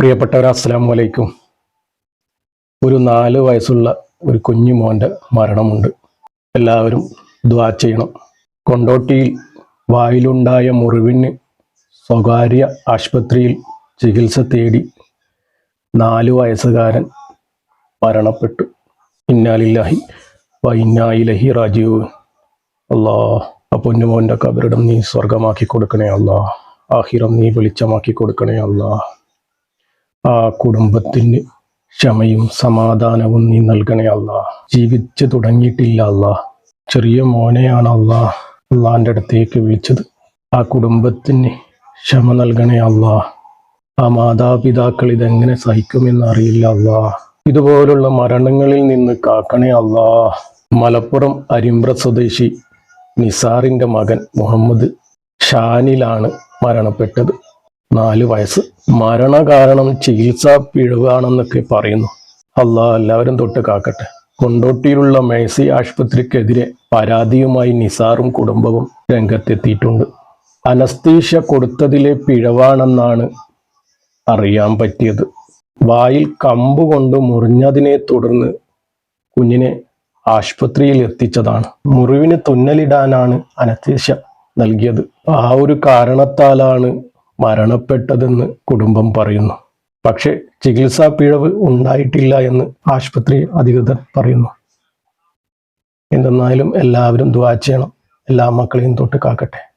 പ്രിയപ്പെട്ടവർ അസ്സാം വലൈക്കും ഒരു നാല് വയസ്സുള്ള ഒരു കുഞ്ഞു മോന്റെ മരണമുണ്ട്. എല്ലാവരും ദ്വാ ചെയ്യണം. കൊണ്ടോട്ടിയിൽ വായിലുണ്ടായ മുറിവിന് സ്വകാര്യ ആശുപത്രിയിൽ ചികിത്സ തേടി നാല് വയസ്സുകാരൻ മരണപ്പെട്ടു. ഇന്നാലില്ലാഹി വൈന്നായിലഹി രാജീവ് അല്ലാ ആ പൊന്നുമോന്റെ കബറിടം നീ സ്വർഗമാക്കി കൊടുക്കണേ അല്ലാ ആഹിറം നീ വെളിച്ചമാക്കി കൊടുക്കണേ അല്ലാ ആ കുടുംബത്തിന് ക്ഷമയും സമാധാനവും നീ നൽകണേ അല്ല. ജീവിച്ചു തുടങ്ങിയിട്ടില്ല അല്ല. ചെറിയ മോനെയാണ് അല്ല അള്ളാന്റെ അടുത്തേക്ക് വിളിച്ചത്. ആ കുടുംബത്തിന് ക്ഷമ നൽകണേ അല്ല. ആ മാതാപിതാക്കൾ ഇതെങ്ങനെ സഹിക്കുമെന്ന് അറിയില്ല അല്ല. ഇതുപോലുള്ള മരണങ്ങളിൽ നിന്ന് കാക്കണേ അല്ല. മലപ്പുറം അരിമ്പ്ര സ്വദേശി നിസാറിന്റെ മകൻ മുഹമ്മദ് ഷാനിലാണ് മരണപ്പെട്ടത്. നാല് വയസ്സ്. മരണകാരണം ചികിത്സാ പിഴവാണെന്നൊക്കെ പറയുന്നു. അല്ലാ എല്ലാവരും തൊട്ട് കാക്കട്ടെ. കൊണ്ടോട്ടിയിലുള്ള മേഴ്സി ആശുപത്രിക്കെതിരെ പരാതിയുമായി നിസാറും കുടുംബവും രംഗത്തെത്തിയിട്ടുണ്ട്. അനസ്തീഷ്യ കൊടുത്തതിലെ പിഴവാണെന്നാണ് അറിയാൻ പറ്റിയത്. വായിൽ കമ്പ് കൊണ്ട് മുറിഞ്ഞതിനെ തുടർന്ന് കുഞ്ഞിനെ ആശുപത്രിയിൽ എത്തിച്ചതാണ്. മുറിവിന് തുന്നലിടാനാണ് അനസ്തീഷ്യ നൽകിയത്. ആ ഒരു കാരണത്താലാണ് മരണപ്പെട്ടതെന്ന് കുടുംബം പറയുന്നു. പക്ഷേ ചികിത്സാ പിഴവ് ഉണ്ടായിട്ടില്ല എന്ന് ആശുപത്രി അധികൃതർ പറയുന്നു. എന്തെന്നാലും എല്ലാവരും ദ്വാ ചെയ്യണം. എല്ലാ മക്കളെയും തൊട്ട് കാക്കട്ടെ.